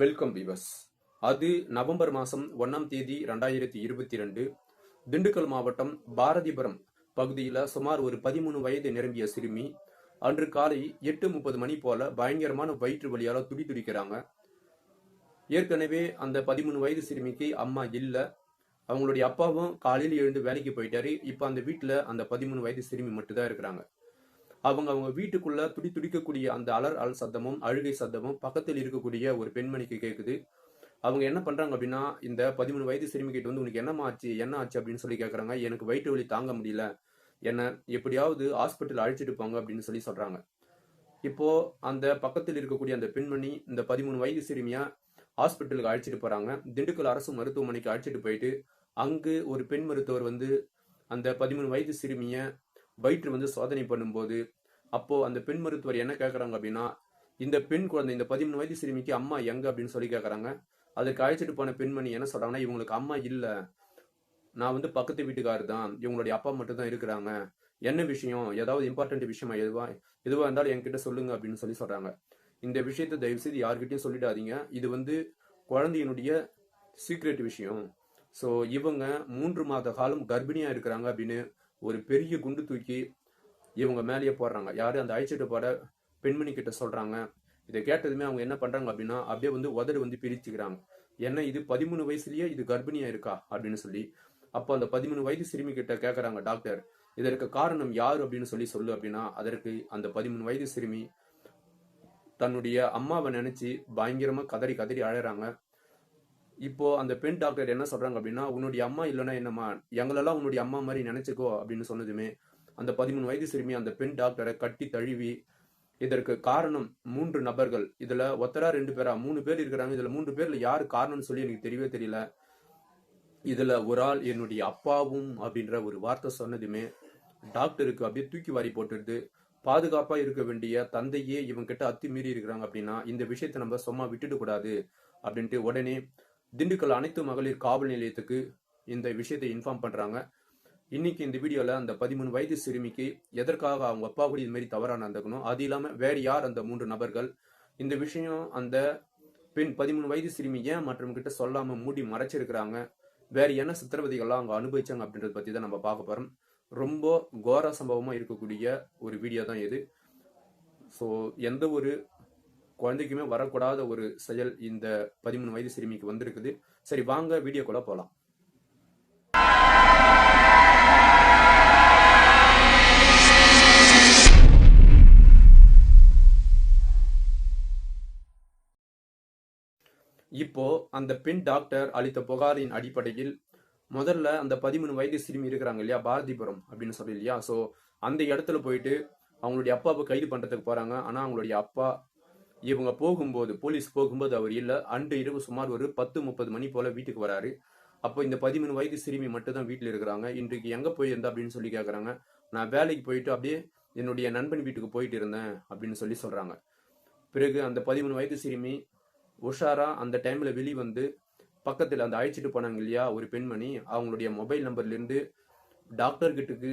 Welcome விவஸ் அது November மாதம் ஒன்றாம் தேதி ரெண்டாயிரத்தி இருபத்தி ரெண்டு திண்டுக்கல் மாவட்டம் பாரதிபுரம் பகுதியில் சுமார் ஒரு பதிமூணு வயது நிரம்பிய சிறுமி அன்று காலை எட்டு முப்பது மணி போல பயங்கரமான வயிற்று வழியால் துடி துடிக்கிறாங்க. ஏற்கனவே அந்த பதிமூணு வயது சிறுமிக்கு அம்மா இல்லை. அவங்களுடைய அப்பாவும் காலையில் எழுந்து வேலைக்கு போயிட்டாரு. இப்போ அந்த வீட்டில் அந்த பதிமூணு வயது சிறுமி மட்டும்தான் இருக்கிறாங்க. அவங்க அவங்க வீட்டுக்குள்ள துடி துடிக்கக்கூடிய அந்த அலர் அல் சத்தமும் அழுகை சத்தமும் பக்கத்தில் இருக்கக்கூடிய ஒரு பெண்மணிக்கு கேட்குது அவங்க என்ன பண்றாங்க அப்படின்னா இந்த பதிமூணு வயது சிறுமி கிட்ட வந்து உனக்கு என்னம்மா ஆச்சு? என்ன ஆச்சு? அப்படின்னு சொல்லி கேட்குறாங்க எனக்கு வயிற்று வலி தாங்க முடியல. என்ன எப்படியாவது ஹாஸ்பிட்டல் அழைச்சிட்டு போங்க அப்படின்னு சொல்லி சொல்றாங்க. இப்போ அந்த பக்கத்தில் இருக்கக்கூடிய அந்த பெண்மணி இந்த பதிமூணு வயது சிறுமியா ஹாஸ்பிட்டலுக்கு அழைச்சிட்டு போறாங்க. திண்டுக்கல் அரசு மருத்துவமனைக்கு அழைச்சிட்டு போயிட்டு அங்கு ஒரு பெண் மருத்துவர் வந்து அந்த பதிமூணு வயது சிறுமிய வயிற்று வந்து சோதனை பண்ணும்போது அப்போது அந்த பெண் மருத்துவர் என்ன கேட்குறாங்க அப்படின்னா இந்த பெண் குழந்தை இந்த பதிமூணு வயது சிறுமிக்கு அம்மா எங்க அப்படின்னு சொல்லி கேட்குறாங்க அதுக்கு அழைச்சிட்டு போன பெண்மணி என்ன சொல்கிறாங்கன்னா இவங்களுக்கு அம்மா இல்லை. நான் வந்து பக்கத்து வீட்டுக்காரர் தான். இவங்களுடைய அப்பா மட்டும் தான் இருக்கிறாங்க. என்ன விஷயம்? ஏதாவது இம்பார்ட்டன்ட் விஷயமா எதுவா? எதுவாக இருந்தாலும் என்கிட்ட சொல்லுங்க அப்படின்னு சொல்லி சொல்கிறாங்க இந்த விஷயத்தை தயவுசெய்து யார்கிட்டையும் சொல்லிடாதீங்க. இது வந்து குழந்தையினுடைய சீக்ரெட் விஷயம். ஸோ இவங்க மூன்று மாத காலம் கர்ப்பிணியாக இருக்கிறாங்க அப்படின்னு ஒரு பெரிய குண்டு தூக்கி இவங்க மேலேயே போடுறாங்க. யாரு அந்த அழைச்சிட்டு போட பெண்மணி கிட்ட சொல்றாங்க. இதை கேட்டதுமே அவங்க என்ன பண்றாங்க அப்படின்னா அப்படியே வந்து உதடு வந்து பிரிச்சுக்கிறாங்க. என்ன இது பதிமூணு வயசுலயே இது கர்ப்பிணியா இருக்கா? அப்படின்னு சொல்லி அப்போ அந்த பதிமூணு வயது சிறுமி கிட்ட கேட்கறாங்க டாக்டர். இதற்கு காரணம் யார் அப்படின்னு சொல்லி சொல்லு அப்படின்னா அதற்கு அந்த பதிமூணு வயது சிறுமி தன்னுடைய அம்மாவை நினைச்சு பயங்கரமா கதறி கதறி அழறாங்க. இப்போ அந்த பெண் டாக்டர் என்ன சொல்றாங்க அப்படின்னா உன்னுடைய அம்மா இல்லைன்னா என்னம்மா? எங்களெல்லாம் உன்னுடைய அம்மா மாதிரி நினைச்சுக்கோ அப்படின்னு சொன்னதுமே அந்த பதிமூணு வயது சிறுமி அந்த பெண் டாக்டரை கட்டி தழுவி இதற்கு காரணம் மூன்று நபர்கள். இதுல ஒத்தரா ரெண்டு பேரா? மூணு பேர் இருக்கிறாங்க. இதுல மூன்று பேர்ல யாரு காரணம்னு சொல்லி எனக்கு தெரியவே தெரியல. இதுல ஒரு ஆள் என்னுடைய அப்பாவும் அப்படின்ற ஒரு வார்த்தை சொன்னதுமே டாக்டருக்கு அப்படியே தூக்கி வாரி போட்டுடுது. பாதுகாப்பா இருக்க வேண்டிய தந்தையே இவங்க கிட்ட அத்துமீறி இருக்கிறாங்க அப்படின்னா இந்த விஷயத்த நம்ம சும்மா விட்டுட்டு கூடாது அப்படின்ட்டு உடனே திண்டுக்கல் அனைத்து மகளிர் காவல் நிலையத்துக்கு இந்த விஷயத்தை இன்ஃபார்ம் பண்ணுறாங்க இன்னைக்கு இந்த வீடியோவில் அந்த பதிமூணு வயது சிறுமிக்கு எதற்காக அவங்க அப்பா கூட இது மாதிரி தவறாக நடந்துக்கணும் அது இல்லாமல் வேறு யார் அந்த மூன்று நபர்கள்? இந்த விஷயம் அந்த பெண் பதிமூணு வயது சிறுமி ஏன் மற்றவங்கிட்ட சொல்லாமல் மூடி மறைச்சிருக்கிறாங்க? வேறு என்ன சித்திரவதைகள்லாம் அவங்க அனுபவிச்சாங்க அப்படின்றத பற்றி தான் நம்ம பார்க்க போகிறோம் ரொம்ப கோர சம்பவமாக இருக்கக்கூடிய ஒரு வீடியோ தான் இது. ஸோ எந்த ஒரு குழந்தைக்குமே வரக்கூடாத ஒரு செயல் இந்த பதிமூணு வயது சிறுமிக்கு வந்திருக்குது. சரி வாங்க வீடியோ கூட போகலாம் இப்போ அந்த பெண் டாக்டர் அளித்த புகாரின் அடிப்படையில் முதல்ல அந்த பதிமூணு வயது சிறுமி இருக்கிறாங்க இல்லையா பாரதிபுரம் அப்படின்னு சொல்லி இல்லையா? ஸோ அந்த இடத்துல போயிட்டு அவங்களுடைய அப்பாவை கைது பண்றதுக்கு போறாங்க. ஆனா அவங்களுடைய அப்பா இவங்க போகும்போது போலீஸ் போகும்போது அவர் இல்லை. அன்று இரவு சுமார் ஒரு பத்து முப்பது மணி போல வீட்டுக்கு வராரு. அப்போ இந்த பதிமூணு வயது சிறுமி மட்டும் தான் வீட்டில் இருக்கிறாங்க. இன்றைக்கு எங்கே போயிருந்தா அப்படின்னு சொல்லி கேட்குறாங்க நான் வேலைக்கு போயிட்டு அப்படியே என்னுடைய நண்பன் வீட்டுக்கு போயிட்டு இருந்தேன் அப்படின்னு சொல்லி சொல்கிறாங்க பிறகு அந்த பதிமூணு வயது சிறுமி உஷாரா அந்த டைம்ல வெளி வந்து பக்கத்தில் அந்த அழைச்சிட்டு போனாங்க இல்லையா ஒரு பெண்மணி. அவங்களுடைய மொபைல் நம்பர்லேருந்து டாக்டர்கிட்டக்கு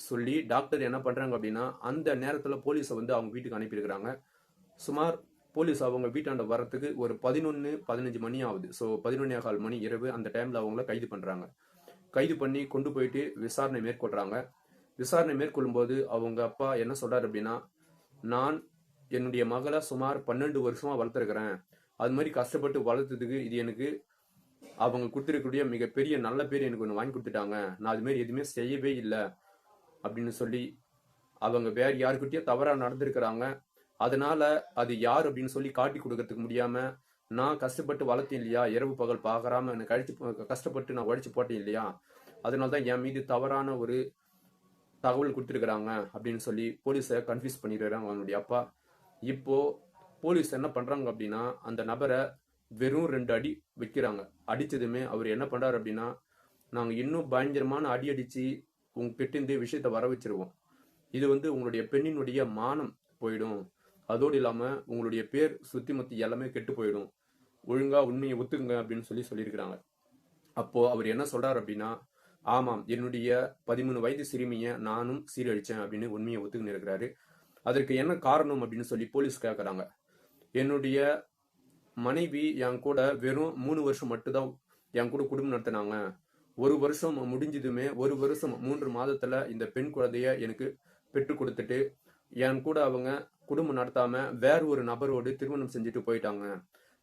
சொல்லி டாக்டர் என்ன பண்ணுறாங்க அப்படின்னா அந்த நேரத்தில் போலீஸை வந்து அவங்க வீட்டுக்கு அனுப்பியிருக்கிறாங்க. சுமார் போலீஸ் அவங்க வீட்டாண்ட வரத்துக்கு ஒரு பதினொன்று பதினஞ்சு மணி ஆகுது. ஸோ பதினொன்னே கால் மணி இரவு அந்த டைமில் அவங்கள கைது பண்ணுறாங்க கைது பண்ணி கொண்டு போயிட்டு விசாரணை மேற்கொள்றாங்க. விசாரணை மேற்கொள்ளும்போது அவங்க அப்பா என்ன சொல்கிறார் அப்படின்னா நான் என்னுடைய மகளை சுமார் பன்னெண்டு வருஷமாக வளர்த்துருக்கிறேன். அது மாதிரி கஷ்டப்பட்டு வளர்த்ததுக்கு இது எனக்கு அவங்க கொடுத்துருக்கக்கூடிய மிகப்பெரிய நல்ல பேர் எனக்கு ஒன்று வாங்கி கொடுத்துட்டாங்க. நான் அதுமாரி எதுவுமே செய்யவே இல்லை. அப்படின்னு சொல்லி அவங்க வேறு யாருக்கிட்டயோ தவறாக நடந்திருக்கிறாங்க. அதனால அது யார் அப்படின்னு சொல்லி காட்டி கொடுக்கறதுக்கு முடியாம நான் கஷ்டப்பட்டு வளர்த்தேன் இல்லையா? இரவு பகல் பார்க்கறாம எனக்கு கழிச்சு கஷ்டப்பட்டு நான் உழைச்சு போட்டேன் இல்லையா? அதனால தான் என் மீது தவறான ஒரு தகவல் கொடுத்துருக்குறாங்க அப்படின்னு சொல்லி போலீஸை கன்ஃபியூஸ் பண்ணிடுறாங்க அவனுடைய அப்பா. இப்போ போலீஸ் என்ன பண்றாங்க அப்படின்னா அந்த நபரை வெறும் ரெண்டு அடி வைக்கிறாங்க. அடிச்சதுமே அவர் என்ன பண்றாரு அப்படின்னா நாங்க இன்னும் பயங்கரமான அடி அடிச்சு உங்க இந்த விஷயத்த வர வச்சிருவோம். இது வந்து உங்களுடைய பெண்ணினுடைய மானம் போயிடும். அதோடு இல்லாமல் உங்களுடைய பேர் சுற்றி முத்தி எல்லாமே கெட்டு போயிடும். ஒழுங்காக உண்மையை ஒத்துக்குங்க அப்படின்னு சொல்லி சொல்லியிருக்கிறாங்க. அப்போது அவர் என்ன சொல்கிறார் அப்படின்னா ஆமாம் என்னுடைய பதிமூணு வயது சிறுமியை நானும் சீரழித்தேன் அப்படின்னு உண்மையை ஒத்துக்குன்னு இருக்கிறாரு. அதற்கு என்ன காரணம் அப்படின்னு சொல்லி போலீஸ் கேட்குறாங்க என்னுடைய மனைவி என் கூட வெறும் மூணு வருஷம் மட்டும்தான் என் கூட குடும்பம் நடத்தினாங்க. ஒரு வருஷம் முடிஞ்சதுமே ஒரு வருஷம் மூன்று மாதத்தில் இந்த பெண் குழந்தைய எனக்கு பெற்று கொடுத்துட்டு என் கூட அவங்க குடும்பம் நடத்தாம வேற ஒரு நபரோடு திருமணம் செஞ்சுட்டு போயிட்டாங்க.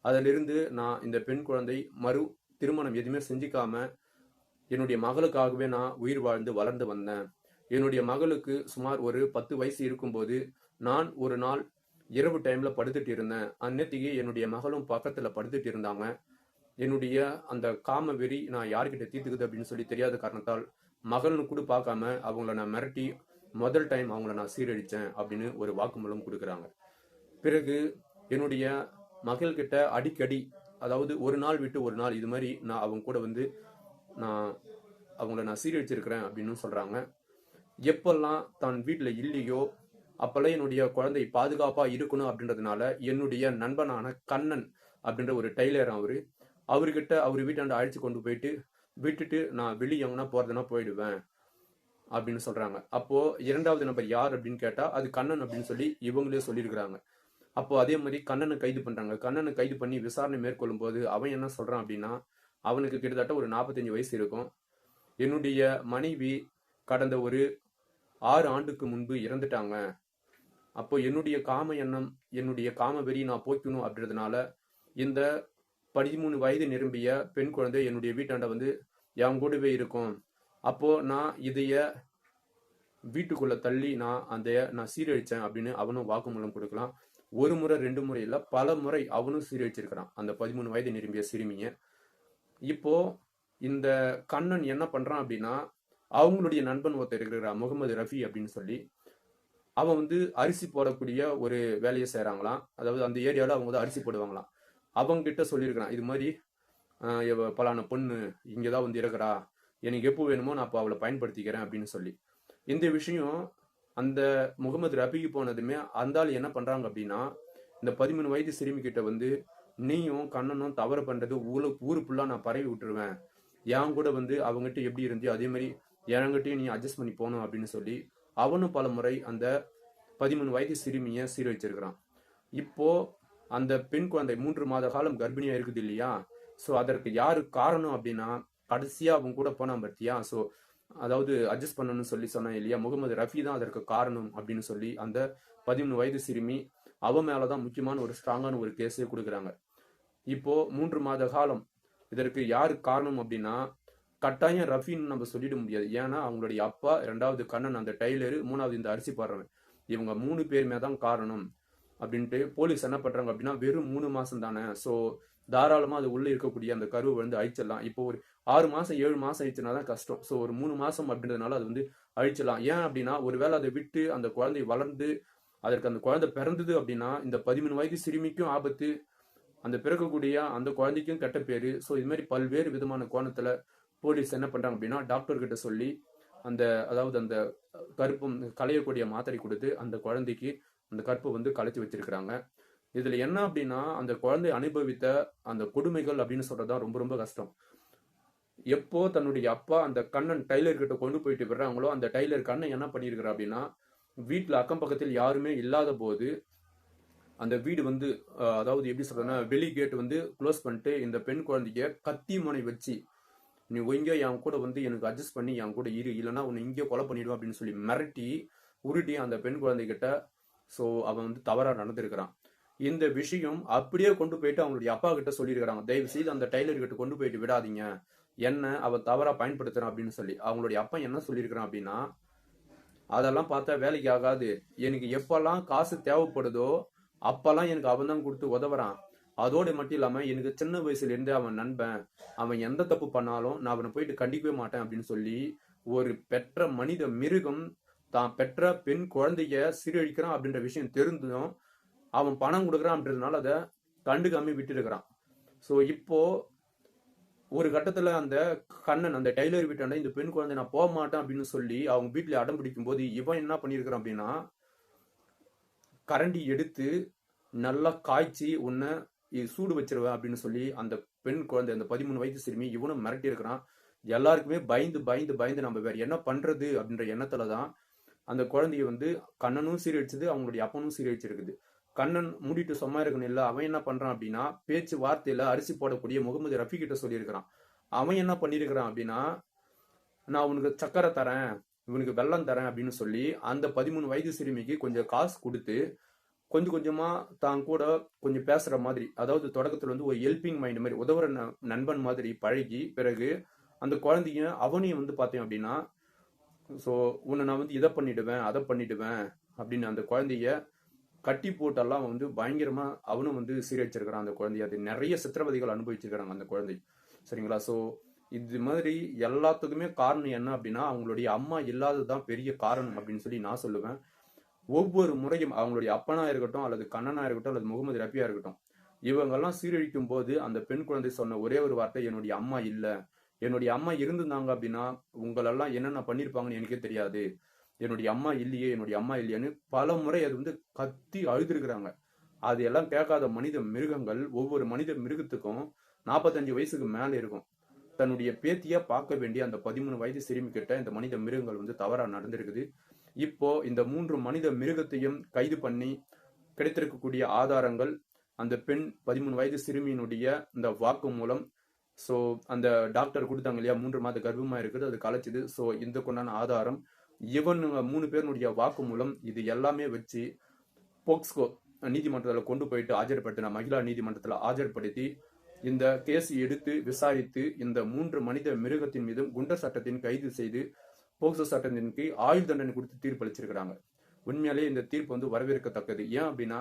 அதிலிருந்து நான் இந்த பெண் குழந்தை மறு திருமணம் எதுவுமே செஞ்சுக்காம என்னுடைய மகளுக்காகவே நான் உயிர் வாழ்ந்து வளர்ந்து வந்தேன். என்னுடைய மகளுக்கு சுமார் ஒரு பத்து வயசு இருக்கும்போது நான் ஒரு நாள் இரவு டைம்ல படுத்துட்டு இருந்தேன். அந்நேத்திக்கு என்னுடைய மகளும் பக்கத்துல படுத்துட்டு இருந்தாங்க. என்னுடைய அந்த காம வெறி நான் யார்கிட்ட தீர்த்துக்குது அப்படின்னு சொல்லி தெரியாத காரணத்தால் மகள்னு கூட பார்க்காம அவங்கள நான் மிரட்டி முதல் டைம் அவங்கள நான் சீரழித்தேன் அப்படின்னு ஒரு வாக்குமூலம் கொடுக்குறாங்க. பிறகு என்னுடைய மகள்கிட்ட அடிக்கடி அதாவது ஒரு நாள் விட்டு ஒரு நாள் இது மாதிரி நான் அவங்க கூட வந்து நான் அவங்கள நான் சீரழிச்சிருக்கிறேன் அப்படின்னு சொல்கிறாங்க எப்பெல்லாம் தான் வீட்டில் இல்லையோ அப்பெல்லாம் என்னுடைய குழந்தை பாதுகாப்பாக இருக்கணும் அப்படின்றதுனால என்னுடைய நண்பனான கண்ணன் அப்படின்ற ஒரு டெய்லர் அவர் அவர்கிட்ட அவர் வீட்டாண்ட அழைச்சி கொண்டு போயிட்டு விட்டுட்டு நான் வெளியே எங்கன்னா போகிறதுனா போயிடுவேன். அப்படின்னு சொல்றாங்க. அப்போ இரண்டாவது நபர் யார் அப்படின்னு கேட்டா அது கண்ணன் அப்படின்னு சொல்லி இவங்களே சொல்லியிருக்கிறாங்க. அப்போ அதே மாதிரி கண்ணனை கைது பண்றாங்க. கண்ணனை கைது பண்ணி விசாரணை மேற்கொள்ளும் போது அவன் என்ன சொல்றான் அப்படின்னா அவனுக்கு கிட்டத்தட்ட ஒரு நாற்பத்தஞ்சு வயசு இருக்கும். என்னுடைய மனைவி கடந்த ஒரு ஆறு ஆண்டுக்கு முன்பு இறந்துட்டாங்க. அப்போ என்னுடைய காம எண்ணம் என்னுடைய காம வெறி நான் போக்கணும் அப்படின்றதுனால இந்த பதிமூணு வயது நிரம்பிய பெண் குழந்தை என்னுடைய வீட்டாண்ட வந்து என் கூடவே இருக்கும். அப்போ நான் இதைய வீட்டுக்குள்ள தள்ளி நான் அந்த நான் சீரழிச்சேன் அப்படின்னு அவனும் வாக்குமூலம் கொடுக்கலாம். ஒரு முறை ரெண்டு முறை இல்ல பல முறை அவனும் சீரழிச்சிருக்கிறான். அந்த பதிமூணு வயது நிரம்பிய சிறுமிய. இப்போ இந்த கண்ணன் என்ன பண்றான் அப்படின்னா அவங்களுடைய நண்பன் ஒருத்தர் இருக்கிற முகமது ரஃபி அப்படின்னு சொல்லி. அவன் வந்து அரிசி போடக்கூடிய ஒரு வேலையை செய்கிறாங்களாம் அதாவது அந்த ஏரியாவில் அவங்க வந்து அரிசி போடுவாங்களாம். அவங்க கிட்ட சொல்லியிருக்கிறான் இது மாதிரி பலான பொண்ணு இங்கே தான் வந்து இருக்கிறா. எனக்கு எப்போ வேணுமோ நான் அப்போ அவளை பயன்படுத்திக்கிறேன் அப்படின்னு சொல்லி. இந்த விஷயம் அந்த முகமது ரபிக்கு போனதுமே அந்த ஆள் என்ன பண்றாங்க அப்படின்னா இந்த பதிமூணு வயது சிறுமி கிட்ட வந்து நீயும் கண்ணனும் தவறு பண்றது ஊரு ஊரு ஃபுல்லா நான் பரவி விட்டுருவேன். என் கூட வந்து அவங்ககிட்ட எப்படி இருந்தியோ அதே மாதிரி என்கிட்டயும் நீ அட்ஜஸ்ட் பண்ணி போகணும் அப்படின்னு சொல்லி அவனும் பல முறை அந்த பதிமூணு வயது சிறுமியை சீரழிச்சிருக்கிறான் இப்போ அந்த பெண் குழந்தை மூன்று மாத காலம் கர்ப்பிணியா இருக்குது இல்லையா? ஸோ அதற்கு யாரு காரணம் அப்படின்னா கடைசியாக அவங்க கூட போனான் பார்த்தியா ஸோ அதாவது அட்ஜஸ்ட் பண்ணணும்னு சொல்லி சொன்னேன் இல்லையா? முகமது ரஃபி தான் அதற்கு காரணம் அப்படின்னு சொல்லி அந்த பதிமூணு வயது சிறுமி அவ மேலதான் முக்கியமான ஒரு ஸ்ட்ராங்கான ஒரு கேஸே கொடுக்குறாங்க. இப்போ மூன்று மாத காலம் இதற்கு யாரு காரணம் அப்படின்னா கட்டாயம் ரஃபின்னு நம்ம சொல்லிட முடியாது. ஏன்னா அவங்களுடைய அப்பா ரெண்டாவது கண்ணன் அந்த டைலரு மூணாவது இந்த அரிசி பாடுறவன். இவங்க மூணு பேருமே தான் காரணம் அப்படின்ட்டு போலீஸ் என்ன பண்றாங்க அப்படின்னா வெறும் மூணு மாசம் தானே. ஸோ தாராளமாக அது உள்ளே இருக்கக்கூடிய அந்த கருவை வந்து அழிச்சிடலாம். இப்போ ஒரு ஆறு மாதம் ஏழு மாதம் ஆயிடுச்சுனா தான் கஷ்டம். ஸோ ஒரு மூணு மாதம் அப்படின்றதுனால அது வந்து அழிச்சிடலாம். ஏன் அப்படின்னா ஒருவேளை அதை விட்டு அந்த குழந்தை வளர்ந்து அதற்கு அந்த குழந்தை பிறந்தது அப்படின்னா இந்த பதிமூணு வயது சிறுமிக்கும் ஆபத்து அந்த பிறக்கக்கூடிய அந்த குழந்தைக்கும் கெட்ட பேர். ஸோ இது மாதிரி பல்வேறு விதமான கோணத்தில் போலீஸ் என்ன பண்ணுறாங்க அப்படின்னா டாக்டர்கிட்ட சொல்லி அந்த அதாவது அந்த கருப்பம் களையக்கூடிய மாத்திரை கொடுத்து அந்த குழந்தைக்கு அந்த கற்பை வந்து கலைச்சி வச்சிருக்கிறாங்க. இதில் என்ன அப்படின்னா அந்த குழந்தை அனுபவித்த அந்த கொடுமைகள் அப்படின்னு சொல்கிறது தான் ரொம்ப ரொம்ப கஷ்டம். எப்போ தன்னுடைய அப்பா அந்த கண்ணன் டைலர் கிட்ட கொண்டு போயிட்டு விடுறாங்களோ அந்த டைலர் கண்ணன் என்ன பண்ணியிருக்கிறா அப்படின்னா வீட்டில் அக்கம் பக்கத்தில் யாருமே இல்லாத போது அந்த வீடு வந்து அதாவது எப்படி சொல்றதுன்னா வெளி கேட் வந்து க்ளோஸ் பண்ணிட்டு இந்த பெண் குழந்தைய கத்தி முனை வச்சு நீ இங்க என் கூட வந்து எனக்கு அட்ஜஸ்ட் பண்ணி என் கூட இரு இல்லைன்னா உன்னை இங்கே கொலை பண்ணிடுவா அப்படின்னு சொல்லி மிரட்டி உருட்டி அந்த பெண் குழந்தைகிட்ட ஸோ அவன் வந்து தவறாக நடந்திருக்கிறான். இந்த விஷயம் அப்படியே கொண்டு போயிட்டு அவங்களுடைய அப்பா கிட்ட சொல்லியிருக்கிறாங்க. தயவு செய்து அந்த டைலர் கிட்ட கொண்டு போயிட்டு விடாதீங்க. என்ன அவள் தவறாக பயன்படுத்துறான் அப்படின்னு சொல்லி அவங்களுடைய அப்பா என்ன சொல்லியிருக்கிறான் அப்படின்னா அதெல்லாம் பார்த்தா வேலைக்கு ஆகாது. எனக்கு எப்பெல்லாம் காசு தேவைப்படுதோ அப்பெல்லாம் எனக்கு அவன் தான் கொடுத்து உதவுறான். அதோடு மட்டும் இல்லாமல் எனக்கு சின்ன வயசுல இருந்தே அவன் நண்பன். அவன் எந்த தப்பு பண்ணாலும் நான் அவனை போயிட்டு கண்டிக்கவே மாட்டேன் அப்படின்னு சொல்லி ஒரு பெற்ற மனித மிருகம் தான் பெற்ற பெண் குழந்தைய சீரழிக்கிறான் அப்படின்ற விஷயம் தெரிந்தும் அவன் பணம் கொடுக்குறான் அப்படின்றதுனால அதை கண்டுக்காம விட்டுருக்கிறான். ஸோ இப்போ ஒரு கட்டத்துல அந்த கண்ணன் அந்த டைலர் வீட்டாண்ட இந்த பெண் குழந்தை நான் போக மாட்டேன் அப்படின்னு சொல்லி அவங்க வீட்டுல அடம் பிடிக்கும் போது இவன் என்ன பண்ணியிருக்கிறான் அப்படின்னா கரண்டி எடுத்து நல்லா காய்ச்சி உன்னை சூடு வச்சிருவேன் அப்படின்னு சொல்லி அந்த பெண் குழந்தை அந்த பதிமூணு வயசு சிறுமி இவனும் மிரட்டி இருக்கிறான். எல்லாருக்குமே பயந்து பயந்து பயந்து நம்ம வேற என்ன பண்றது அப்படின்ற எண்ணத்துல தான் அந்த குழந்தைய வந்து கண்ணனும் சீரழிச்சது அவங்களுடைய அப்பனும் சீரழிச்சிருக்குது. கண்ணன் மூடிட்டு சும்மா இருக்கணும் இல்லை அவன் என்ன பண்றான் அப்படின்னா பேச்சு வார்த்தையில அரிசி போடக்கூடிய முகமது ரஃபி கிட்ட சொல்லியிருக்கிறான். அவன் என்ன பண்ணியிருக்கிறான் அப்படின்னா நான் உனக்கு சக்கரை தரேன் இவனுக்கு வெள்ளம் தரேன் அப்படின்னு சொல்லி அந்த பதிமூணு வயது சிறுமிக்கு கொஞ்சம் காசு கொடுத்து கொஞ்சம் கொஞ்சமா தான் கூட கொஞ்சம் பேசுற மாதிரி அதாவது தொடக்கத்துல வந்து ஒரு ஹெல்பிங் மைண்ட் மாதிரி உதவுற நண்பன் மாதிரி பழகி பிறகு அந்த குழந்தைங்க அவனையும் வந்து பார்த்தேன் அப்படின்னா ஸோ உன்னை நான் வந்து இதை பண்ணிடுவேன் அதை பண்ணிடுவேன் அப்படின்னு அந்த குழந்தைய கட்டி போட்டெல்லாம் வந்து பயங்கரமாக அவனும் வந்து சீரழிச்சிருக்கிறான் அந்த குழந்தைய. அது நிறைய சித்திரவதைகள் அனுபவிச்சிருக்கிறாங்க அந்த குழந்தை. சரிங்களா? ஸோ இது மாதிரி எல்லாத்துக்குமே காரணம் என்ன அப்படின்னா அவங்களுடைய அம்மா இல்லாததுதான் பெரிய காரணம் அப்படின்னு சொல்லி நான் சொல்லுவேன். ஒவ்வொரு முறையும் அவங்களுடைய அப்பனா இருக்கட்டும் அல்லது கண்ணனா இருக்கட்டும் அல்லது முகமது ரபியா இருக்கட்டும் இவங்கெல்லாம் சீரழிக்கும் போது அந்த பெண் குழந்தை சொன்ன ஒரே ஒரு வார்த்தை என்னுடைய அம்மா இல்லை. என்னுடைய அம்மா இருந்திருந்தாங்க அப்படின்னா உங்களெல்லாம் என்னென்ன பண்ணியிருப்பாங்கன்னு எனக்கே தெரியாது. என்னுடைய அம்மா இல்லையே என்னுடைய அம்மா இல்லையான்னு பல முறை அது வந்து கத்தி அழுதுருக்குறாங்க. அது எல்லாம் கேட்காத மனித மிருகங்கள் ஒவ்வொரு மனித மிருகத்துக்கும் நாற்பத்தஞ்சு வயசுக்கு மேலே இருக்கும். தன்னுடைய பேத்தியா பார்க்க வேண்டிய அந்த பதிமூணு வயது சிறுமி கிட்ட இந்த மனித மிருகங்கள் வந்து தவறா நடந்திருக்குது. இப்போ இந்த மூன்று மனித மிருகத்தையும் கைது பண்ணி கிடைத்திருக்கக்கூடிய ஆதாரங்கள் அந்த பெண் பதிமூணு வயது சிறுமியினுடைய இந்த வாக்கு மூலம் ஸோ அந்த டாக்டர் கொடுத்தாங்க இல்லையா மூன்று மாத கர்ப்பமா இருக்குது அது கலைச்சிது. ஸோ இந்த கொண்டான ஆதாரம் இவனுங்க மூணு பேருனுடைய வாக்கு மூலம் இது எல்லாமே வச்சு போக்ஸ்கோ நீதிமன்றத்தில் கொண்டு போயிட்டு ஆஜர்படுத்தின மகிழா நீதிமன்றத்தில் ஆஜர்படுத்தி இந்த கேஸ் எடுத்து விசாரித்து இந்த மூன்று மனித மிருகத்தின் மீதும் குண்டர் சட்டத்தின் கைது செய்து போக்சோ சட்டத்தின் கீழ் ஆயுள் தண்டனை கொடுத்து தீர்ப்பளிச்சிருக்கிறாங்க. உண்மையாலே இந்த தீர்ப்பு வந்து வரவேற்கத்தக்கது. ஏன் அப்படின்னா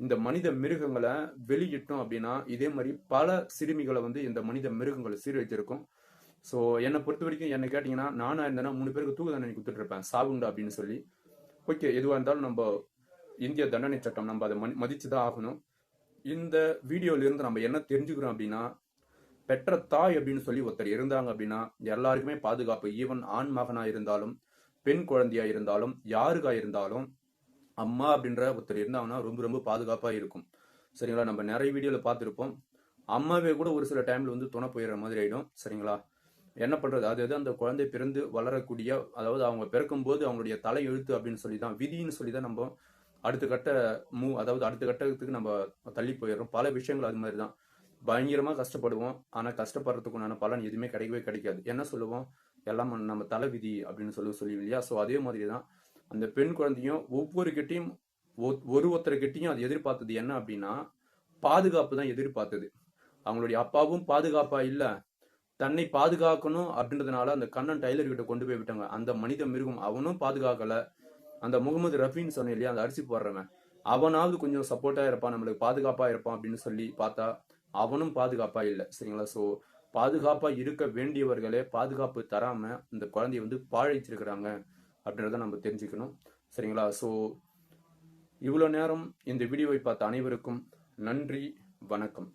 இந்த மனித மிருகங்களை வெளியிட்டோம் அப்படின்னா இதே மாதிரி பல சிறுமிகளை வந்து இந்த மனித மிருகங்களை சீரழிச்சிருக்கும் ஸோ என்னை பொறுத்த வரைக்கும் என்ன கேட்டிங்கன்னா நானாக இருந்தேன்னா மூணு பேருக்கு தூக்கு தண்டனை கொடுத்துட்ருப்பேன் சாவுண்டா அப்படின்னு சொல்லி. ஓகே எதுவாக இருந்தாலும் நம்ம இந்திய தண்டனை சட்டம் நம்ம அதை மதி- மதித்து தான் ஆகணும். இந்த வீடியோலேருந்து நம்ம என்ன தெரிஞ்சுக்கிறோம் அப்படின்னா பெற்ற தாய் அப்படின்னு சொல்லி ஒருத்தர் இருந்தாங்க அப்படின்னா எல்லாருக்குமே பாதுகாப்பு. ஈவன் ஆண் மகனாக இருந்தாலும் பெண் குழந்தையாக இருந்தாலும் யாருக்காக இருந்தாலும் அம்மா அப்படின்ற ஒருத்தர் இருந்தாங்கன்னா ரொம்ப ரொம்ப பாதுகாப்பாக இருக்கும். சரிங்களா? நம்ம நிறைய வீடியோவில் பார்த்துருப்போம். அம்மாவே கூட ஒரு சில டைமில் வந்து துணை போயிடுற மாதிரி ஆகிடும் சரிங்களா? என்ன பண்றது? அது அது அந்த குழந்தை பிறந்து வளரக்கூடிய அதாவது அவங்க பிறக்கும் போது அவங்களுடைய தலை எழுத்து அப்படின்னு சொல்லி தான் விதின்னு சொல்லி தான் நம்ம அடுத்த கட்ட மூ அதாவது அடுத்த கட்டத்துக்கு நம்ம தள்ளி போயிடுறோம். பல விஷயங்கள் அது மாதிரி தான் பயங்கரமாக கஷ்டப்படுவோம் ஆனால் கஷ்டப்படுறதுக்குண்டான பலன் எதுவுமே கிடைக்கவே கிடைக்காது. என்ன சொல்லுவோம்? எல்லாம் நம்ம தலை விதி அப்படின்னு சொல்லி சொல்லி இல்லையா? ஸோ அதே மாதிரி தான் அந்த பெண் குழந்தையும் ஒவ்வொரு கிட்டையும் ஒரு ஒருத்தர்கிட்டையும் அது எதிர்பார்த்தது என்ன அப்படின்னா பாதுகாப்பு தான் எதிர்பார்த்தது. அவங்களுடைய அப்பாவும் பாதுகாப்பா இல்லை. தன்னை பாதுகாக்கணும் அப்படின்றதுனால அந்த கண்ணன் டைலர் கிட்ட கொண்டு போய் விட்டாங்க. அந்த மனித மிருகம் அவனும் பாதுகாக்கல. அந்த முகமது ரஃபின்னு சொன்னேன் இல்லையா? அந்த அரிசி போடுறவன். அவனாவது கொஞ்சம் சப்போர்ட்டா இருப்பான் நம்மளுக்கு பாதுகாப்பா இருப்பான் அப்படின்னு சொல்லி பார்த்தா அவனும் பாதுகாப்பா இல்லை. சரிங்களா? ஸோ பாதுகாப்பா இருக்க வேண்டியவர்களே பாதுகாப்பு தராம இந்த குழந்தைய வந்து பாழச்சிருக்கிறாங்க அப்படின்றத நம்ம தெரிஞ்சுக்கணும். சரிங்களா? ஸோ இவ்வளோ நேரம் இந்த வீடியோவை பார்த்த அனைவருக்கும் நன்றி வணக்கம்.